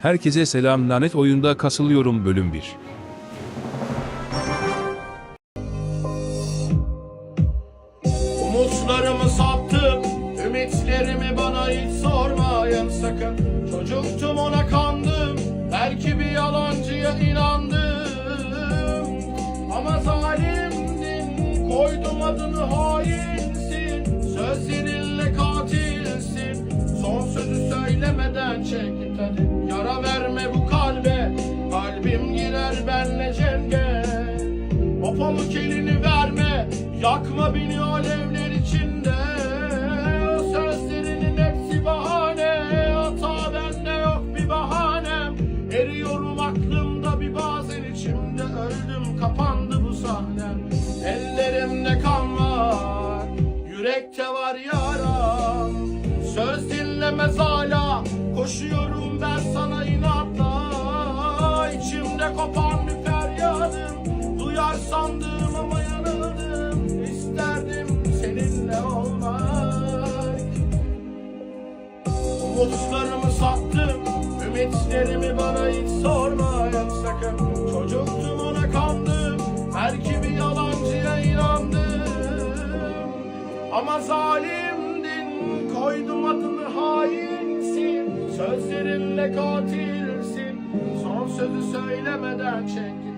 Herkese selam lanet oyunda kasılıyorum bölüm 1. Umutlarımı sattım Ümitlerimi bana hiç sormayın sakın. Çocuktum ona kandım Belki bir yalancıya inandım. Ama zalimdin Koydum adını hainsin. Sözlerinle katilsin Son sözü söylemeden çek Girer benle cenge o pamuk elini verme. Yakma beni alevler içinde. O sözlerinin hepsi bahane. Hata bende yok bir bahanem. Eriyorum aklımda bir bazen içimde. Öldüm kapandı bu sahnem. Ellerimde kan var Yürekte var yaram. Söz dinlemez hala Koşuyorum ben sana inatla İçimde kopan bir feryadım. Duyar sandım ama yanıldım İsterdim seninle olmak. Umutlarımı sattım. Ümitlerimi bana hiç sormayın sakın Çocuktum ona kandım. Belki bir yalancıya inandım. Ama zalimdin Koydum adını hainsin. Sözlerinle katilsin. Son sözü söylemeden çek